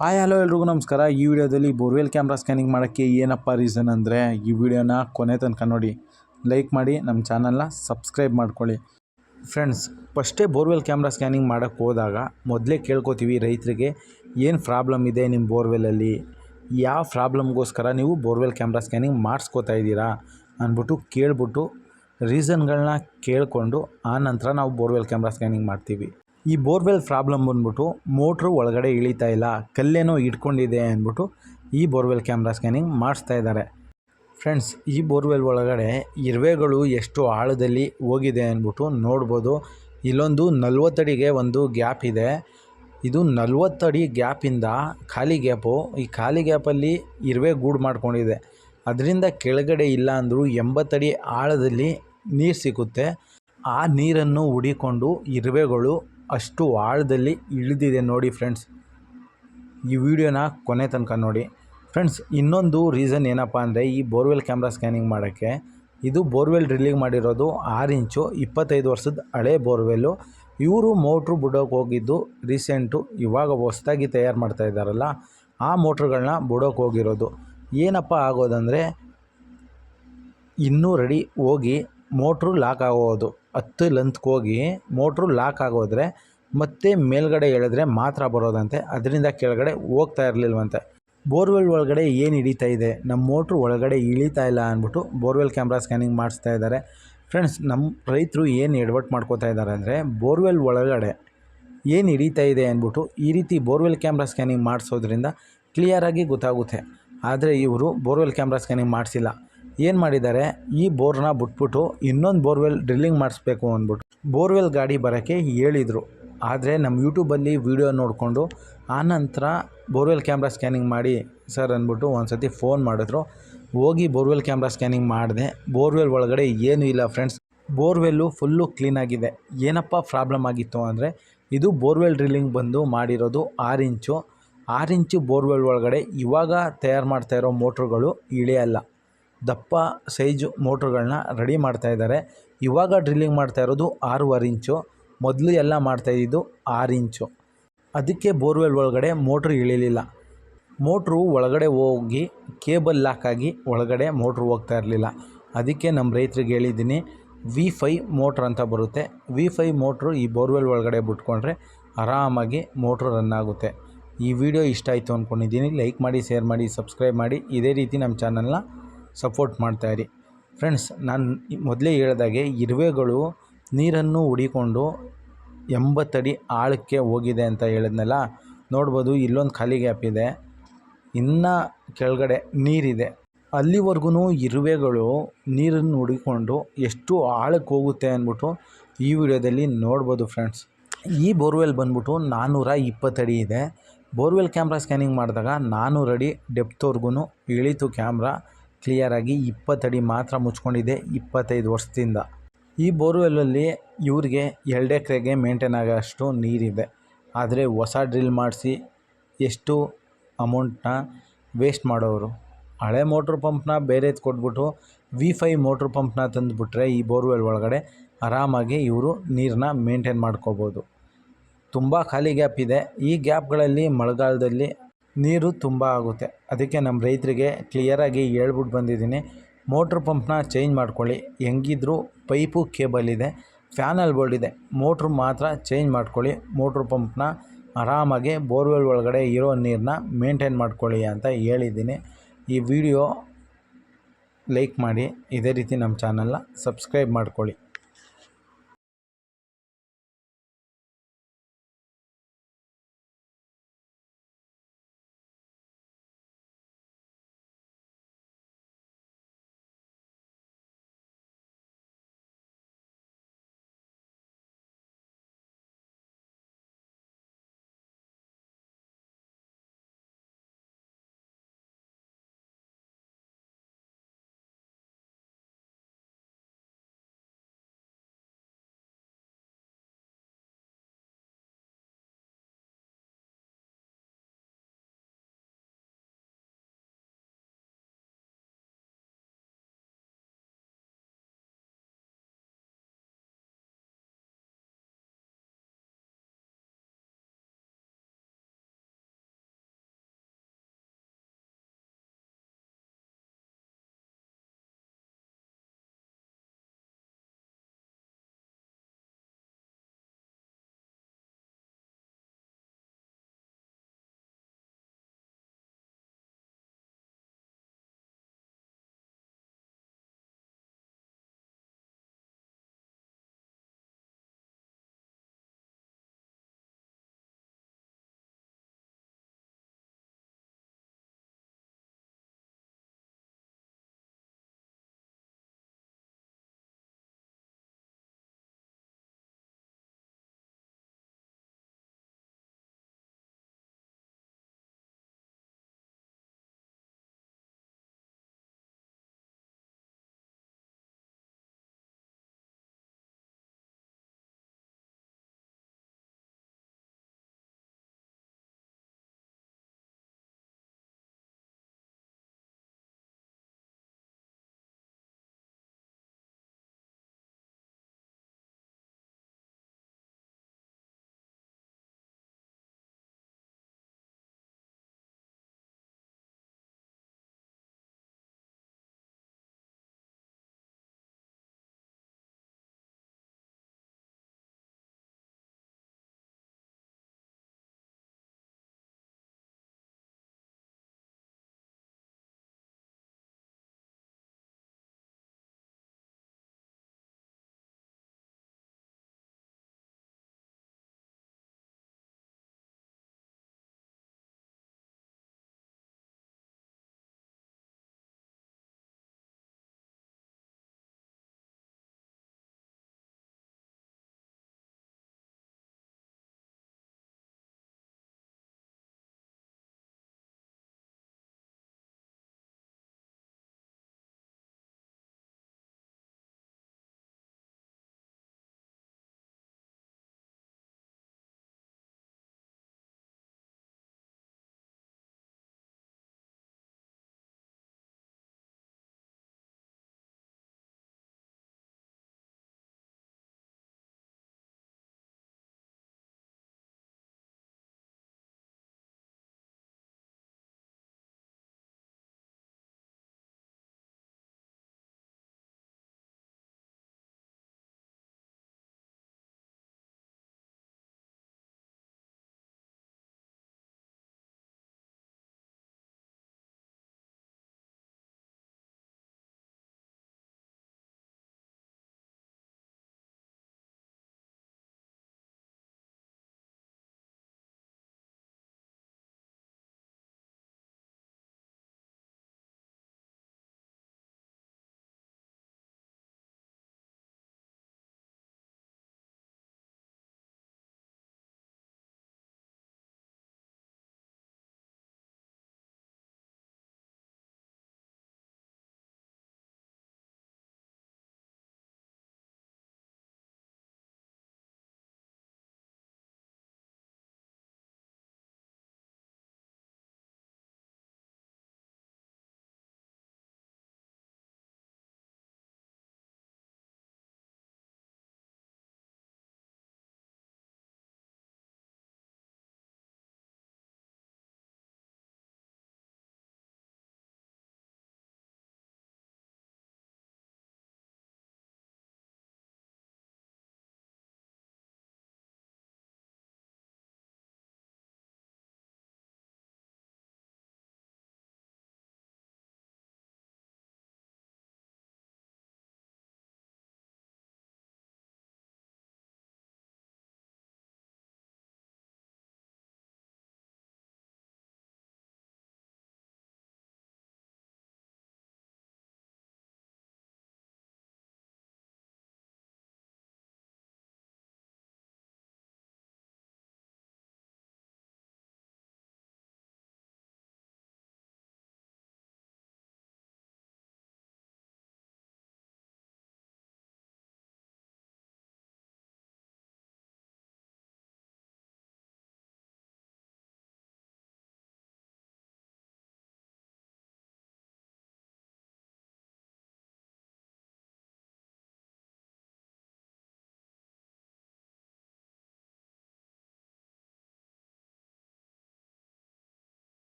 Hi, hello ಎಲ್ರಿಗೂ ನಮಸ್ಕಾರ. ಈ ವಿಡಿಯೋದಲ್ಲಿ ಬೋರ್ವೆಲ್ ಕ್ಯಾಮ್ರಾ ಸ್ಕ್ಯಾನಿಂಗ್ ಮಾಡೋಕ್ಕೆ ಏನಪ್ಪ ರೀಸನ್ ಅಂದರೆ ಈ ವಿಡಿಯೋನ ಕೊನೆ ತನಕ ನೋಡಿ ಲೈಕ್ ಮಾಡಿ, ನಮ್ಮ ಚಾನಲ್ನ ಸಬ್ಸ್ಕ್ರೈಬ್ ಮಾಡ್ಕೊಳ್ಳಿ. ಫ್ರೆಂಡ್ಸ್ ಫಸ್ಟೇ ಬೋರ್ವೆಲ್ ಕ್ಯಾಮ್ರಾ ಸ್ಕ್ಯಾನಿಂಗ್ ಮಾಡೋಕ್ಕೆ ಹೋದಾಗ ಮೊದಲೇ ಕೇಳ್ಕೊತೀವಿ ರೈತರಿಗೆ ಏನು ಪ್ರಾಬ್ಲಮ್ ಇದೆ ನಿಮ್ಮ ಬೋರ್ವೆಲಲ್ಲಿ ಯಾವ ಪ್ರಾಬ್ಲಮ್ಗೋಸ್ಕರ ನೀವು ಬೋರ್ವೆಲ್ ಕ್ಯಾಮ್ರಾ ಸ್ಕ್ಯಾನಿಂಗ್ ಮಾಡಿಸ್ಕೋತಾ ಇದ್ದೀರಾ ಅಂದ್ಬಿಟ್ಟು ಕೇಳ್ಬಿಟ್ಟು ರೀಸನ್ಗಳನ್ನ ಕೇಳಿಕೊಂಡು ಆ ನಂತರ ನಾವು ಬೋರ್ವೆಲ್ ಕ್ಯಾಮ್ರಾ ಸ್ಕ್ಯಾನಿಂಗ್ ಮಾಡ್ತೀವಿ. ಈ ಬೋರ್ವೆಲ್ ಪ್ರಾಬ್ಲಮ್ ಬಂದ್ಬಿಟ್ಟು ಮೋಟ್ರು ಒಳಗಡೆ ಇಳಿತಾ ಇಲ್ಲ, ಕಲ್ಲೇನೋ ಇಟ್ಕೊಂಡಿದೆ ಅಂದ್ಬಿಟ್ಟು ಈ ಬೋರ್ವೆಲ್ ಕ್ಯಾಮ್ರಾ ಸ್ಕ್ಯಾನಿಂಗ್ ಮಾಡಿಸ್ತಾ ಇದ್ದಾರೆ. ಫ್ರೆಂಡ್ಸ್, ಈ ಬೋರ್ವೆಲ್ ಒಳಗಡೆ ಇರುವೆಗಳು ಎಷ್ಟು ಆಳದಲ್ಲಿ ಹೋಗಿದೆ ಅಂದ್ಬಿಟ್ಟು ನೋಡ್ಬೋದು. ಇಲ್ಲೊಂದು ನಲ್ವತ್ತಡಿಗೆ ಒಂದು ಗ್ಯಾಪ್ ಇದೆ. ಇದು ನಲ್ವತ್ತಡಿ ಗ್ಯಾಪಿಂದ ಖಾಲಿ ಗ್ಯಾಪು, ಈ ಖಾಲಿ ಗ್ಯಾಪಲ್ಲಿ ಇರುವೆ ಗೂಡು ಮಾಡ್ಕೊಂಡಿದೆ. ಅದರಿಂದ ಕೆಳಗಡೆ ಇಲ್ಲ ಅಂದರೂ ಎಂಬತ್ತಡಿ ಆಳದಲ್ಲಿ ನೀರು ಸಿಗುತ್ತೆ. ಆ ನೀರನ್ನು ಹುಡಿಕೊಂಡು ಇರುವೆಗಳು ಅಷ್ಟು ಆಳದಲ್ಲಿ ಇಳಿದಿದೆ ನೋಡಿ ಫ್ರೆಂಡ್ಸ್. ಈ ವಿಡಿಯೋನ ಕೊನೆ ತನಕ ನೋಡಿ. ಫ್ರೆಂಡ್ಸ್, ಇನ್ನೊಂದು ರೀಸನ್ ಏನಪ್ಪ ಅಂದರೆ ಈ ಬೋರ್ವೆಲ್ ಕ್ಯಾಮ್ರಾ ಸ್ಕ್ಯಾನಿಂಗ್ ಮಾಡೋಕ್ಕೆ ಇದು ಬೋರ್ವೆಲ್ ಡ್ರಿಲ್ಲಿಂಗ್ ಮಾಡಿರೋದು ಆರು ಇಂಚು ಇಪ್ಪತ್ತೈದು ವರ್ಷದ ಹಳೆ ಬೋರ್ವೆಲ್ಲು. ಇವರು ಮೋಟ್ರು ಬಿಡೋಕೆ ಹೋಗಿದ್ದು ರೀಸೆಂಟು, ಇವಾಗ ಹೊಸ್ದಾಗಿ ತಯಾರು ಮಾಡ್ತಾ ಇದ್ದಾರಲ್ಲ, ಆ ಮೋಟ್ರುಗಳನ್ನ ಬಿಡೋಕೆ ಹೋಗಿರೋದು. ಏನಪ್ಪ ಆಗೋದಂದರೆ ಇನ್ನೂ ರೆಡಿ ಹೋಗಿ ಮೋಟ್ರು ಲಾಕ್ ಆಗೋದು, ಹತ್ತು ಲೆಂತ್ಗೆ ಹೋಗಿ ಮೋಟ್ರು ಲಾಕ್ ಆಗೋದ್ರೆ ಮತ್ತೆ ಮೇಲ್ಗಡೆ ಎಳೆದ್ರೆ ಮಾತ್ರ ಬರೋದಂತೆ. ಅದರಿಂದ ಕೆಳಗಡೆ ಹೋಗ್ತಾ ಇರಲಿಲ್ವಂತೆ. ಬೋರ್ವೆಲ್ ಒಳಗಡೆ ಏನು ಹಿಡಿತಾ ಇದೆ? ನಮ್ಮ ಮೋಟ್ರು ಒಳಗಡೆ ಇಳಿತಾ ಇಲ್ಲ ಅಂದ್ಬಿಟ್ಟು ಬೋರ್ವೆಲ್ ಕ್ಯಾಮ್ರಾ ಸ್ಕ್ಯಾನಿಂಗ್ ಮಾಡಿಸ್ತಾ ಇದ್ದಾರೆ. ಫ್ರೆಂಡ್ಸ್ ನಮ್ಮ ರೈತರು ಏನು ಎಡವಟ್ಟು ಮಾಡ್ಕೋತಾ ಇದ್ದಾರೆ ಅಂದರೆ ಬೋರ್ವೆಲ್ ಒಳಗಡೆ ಏನು ಹಿಡಿತಾ ಇದೆ ಅಂದ್ಬಿಟ್ಟು ಈ ರೀತಿ ಬೋರ್ವೆಲ್ ಕ್ಯಾಮ್ರಾ ಸ್ಕ್ಯಾನಿಂಗ್ ಮಾಡಿಸೋದ್ರಿಂದ ಕ್ಲಿಯರಾಗಿ ಗೊತ್ತಾಗುತ್ತೆ. ಆದರೆ ಇವರು ಬೋರ್ವೆಲ್ ಕ್ಯಾಮ್ರಾ ಸ್ಕ್ಯಾನಿಂಗ್ ಮಾಡಿಸಿಲ್ಲ. ಏನು ಮಾಡಿದ್ದಾರೆ? ಈ ಬೋರ್ನ ಬಿಟ್ಬಿಟ್ಟು ಇನ್ನೊಂದು ಬೋರ್ವೆಲ್ ಡ್ರಿಲ್ಲಿಂಗ್ ಮಾಡಿಸ್ಬೇಕು ಅಂದ್ಬಿಟ್ಟು ಬೋರ್ವೆಲ್ ಗಾಡಿ ಬರೋಕ್ಕೆ ಹೇಳಿದರು. ಆದರೆ ನಮ್ಮ ಯೂಟ್ಯೂಬಲ್ಲಿ ವೀಡಿಯೋ ನೋಡಿಕೊಂಡು, ಆನಂತರ ಬೋರ್ವೆಲ್ ಕ್ಯಾಮ್ರಾ ಸ್ಕ್ಯಾನಿಂಗ್ ಮಾಡಿ, ಸರ್ ಅಂದ್ಬಿಟ್ಟು ಒಂದು ಸತಿ ಫೋನ್ ಮಾಡಿದ್ರು. ಹೋಗಿ ಬೋರ್ವೆಲ್ ಕ್ಯಾಮ್ರಾ ಸ್ಕ್ಯಾನಿಂಗ್ ಮಾಡಿದೆ. ಬೋರ್ವೆಲ್ ಒಳಗಡೆ ಏನೂ ಇಲ್ಲ ಫ್ರೆಂಡ್ಸ್ ಬೋರ್ವೆಲ್ಲು ಫುಲ್ಲು ಕ್ಲೀನಾಗಿದೆ ಏನಪ್ಪ ಪ್ರಾಬ್ಲಮ್ ಆಗಿತ್ತು ಅಂದರೆ, ಇದು ಬೋರ್ವೆಲ್ ಡ್ರಿಲ್ಲಿಂಗ್ ಬಂದು ಮಾಡಿರೋದು ಆರು ಇಂಚು. ಆರು ಇಂಚು ಬೋರ್ವೆಲ್ ಒಳಗಡೆ ಇವಾಗ ತಯಾರು ಮಾಡ್ತಾ ಇರೋ ಮೋಟ್ರುಗಳು ಇಳಿಯಲ್ಲ ದಪ್ಪ ಸೈಜು ಮೋಟ್ರುಗಳನ್ನ ರೆಡಿ ಮಾಡ್ತಾ ಇದ್ದಾರೆ ಇವಾಗ ಡ್ರಿಲ್ಲಿಂಗ್ ಮಾಡ್ತಾ ಇರೋದು ಆರೂವರೆ ಇಂಚು. ಮೊದಲು ಎಲ್ಲ ಮಾಡ್ತಾಯಿದ್ದು ಆರು ಇಂಚು. ಅದಕ್ಕೆ ಬೋರ್ವೆಲ್ ಒಳಗಡೆ ಮೋಟ್ರ್ ಇಳಿಲಿಲ್ಲ. ಮೋಟ್ರು ಒಳಗಡೆ ಹೋಗಿ ಕೇಬಲ್ ಲಾಕ್ ಆಗಿ ಒಳಗಡೆ ಮೋಟ್ರ್ ಹೋಗ್ತಾ ಇರಲಿಲ್ಲ. ಅದಕ್ಕೆ ನಮ್ಮ ರೈತರಿಗೆ ಹೇಳಿದ್ದೀನಿ, ವಿ ಫೈ ಮೋಟ್ರ್ ಅಂತ ಬರುತ್ತೆ. ವಿ ಫೈ ಮೋಟ್ರು ಈ ಬೋರ್ವೆಲ್ ಒಳಗಡೆ ಬಿಟ್ಕೊಂಡ್ರೆ ಆರಾಮಾಗಿ ಮೋಟ್ರ್ ರನ್ ಆಗುತ್ತೆ. ಈ ವಿಡಿಯೋ ಇಷ್ಟ ಆಯಿತು ಅಂದ್ಕೊಂಡಿದ್ದೀನಿ ಲೈಕ್ ಮಾಡಿ, ಶೇರ್ ಮಾಡಿ, ಸಬ್ಸ್ಕ್ರೈಬ್ ಮಾಡಿ. ಇದೇ ರೀತಿ ನಮ್ಮ ಚಾನಲ್ನ ಸಪೋರ್ಟ್ ಮಾಡ್ತಾಯಿರಿ ಫ್ರೆಂಡ್ಸ್, ನಾನು ಮೊದಲೇ ಹೇಳಿದಾಗೆ ಇರುವೆಗಳು ನೀರನ್ನು ಹುಡಿಕೊಂಡು ಎಂಬತ್ತಡಿ ಆಳಕ್ಕೆ ಹೋಗಿದೆ ಅಂತ ಹೇಳಿದ್ನಲ್ಲ, ನೋಡ್ಬೋದು ಇಲ್ಲೊಂದು ಖಾಲಿ ಗ್ಯಾಪ್ ಇದೆ, ಇನ್ನು ಕೆಳಗಡೆ ನೀರಿದೆ. ಅಲ್ಲಿವರೆಗೂ ಇರುವೆಗಳು ನೀರನ್ನು ಹುಡಿಕೊಂಡು ಎಷ್ಟು ಆಳಕ್ಕೆ ಹೋಗುತ್ತೆ ಅಂದ್ಬಿಟ್ಟು ಈ ವಿಡಿಯೋದಲ್ಲಿ ನೋಡ್ಬೋದು ಫ್ರೆಂಡ್ಸ್. ಈ ಬೋರ್ವೆಲ್ ಬಂದ್ಬಿಟ್ಟು ನಾನ್ನೂರ ಇಪ್ಪತ್ತಡಿ ಇದೆ. ಬೋರ್ವೆಲ್ ಕ್ಯಾಮ್ರಾ ಸ್ಕ್ಯಾನಿಂಗ್ ಮಾಡಿದಾಗ ನಾನ್ನೂರು ಅಡಿ ಡೆಪ್ತ್ವರೆಗೂ ಇಳಿತು ಕ್ಯಾಮ್ರಾ ಕ್ಲಿಯರಾಗಿ ಇಪ್ಪತ್ತಡಿ ಮಾತ್ರ ಮುಚ್ಕೊಂಡಿದೆ ಇಪ್ಪತ್ತೈದು ವರ್ಷದಿಂದ. ಈ ಬೋರ್ವೆಲ್ಲಲ್ಲಿ ಇವ್ರಿಗೆ ಎರಡು ಎಕರೆಗೆ ಮೇಂಟೈನ್ ಆಗೋಷ್ಟು ನೀರಿದೆ. ಆದರೆ ಹೊಸ ಡ್ರಿಲ್ ಮಾಡಿಸಿ ಎಷ್ಟು ಅಮೌಂಟನ್ನ ವೇಸ್ಟ್ ಮಾಡೋರು? ಹಳೆ ಮೋಟ್ರ್ ಪಂಪ್ನ ಬೇರೆದು ಕೊಟ್ಬಿಟ್ಟು ವಿ ಫೈ ಮೋಟ್ರ್ ಪಂಪ್ನ ತಂದುಬಿಟ್ರೆ ಈ ಬೋರ್ವೆಲ್ ಒಳಗಡೆ ಆರಾಮಾಗಿ ಇವರು ನೀರನ್ನ ಮೇಂಟೈನ್ ಮಾಡ್ಕೋಬೋದು. ತುಂಬ ಖಾಲಿ ಗ್ಯಾಪ್ ಇದೆ. ಈ ಗ್ಯಾಪ್ಗಳಲ್ಲಿ ಮಳೆಗಾಲದಲ್ಲಿ ನೀರು ತುಂಬ ಆಗುತ್ತೆ. ಅದಕ್ಕೆ ನಮ್ಮ ರೈತರಿಗೆ ಕ್ಲಿಯರಾಗಿ ಹೇಳ್ಬಿಟ್ಟು ಬಂದಿದ್ದೀನಿ. ಮೋಟ್ರ್ ಪಂಪ್ನ ಚೇಂಜ್ ಮಾಡ್ಕೊಳ್ಳಿ. ಹೆಂಗಿದ್ರೂ ಪೈಪು ಕೇಬಲ್ ಇದೆ, ಫ್ಯಾನಲ್ ಬೋರ್ಡ್ ಇದೆ. ಮೋಟ್ರ್ ಮಾತ್ರ ಚೇಂಜ್ ಮಾಡ್ಕೊಳ್ಳಿ. ಮೋಟ್ರ್ ಪಂಪ್ನ ಆರಾಮಾಗಿ ಬೋರ್ವೆಲ್ ಒಳಗಡೆ ಇರೋ ನೀರನ್ನ ಮೇಂಟೈನ್ ಮಾಡ್ಕೊಳ್ಳಿ ಅಂತ ಹೇಳಿದ್ದೀನಿ. ಈ ವಿಡಿಯೋ ಲೈಕ್ ಮಾಡಿ. ಇದೇ ರೀತಿ ನಮ್ಮ ಚಾನಲ್ನ ಸಬ್ಸ್ಕ್ರೈಬ್ ಮಾಡ್ಕೊಳ್ಳಿ.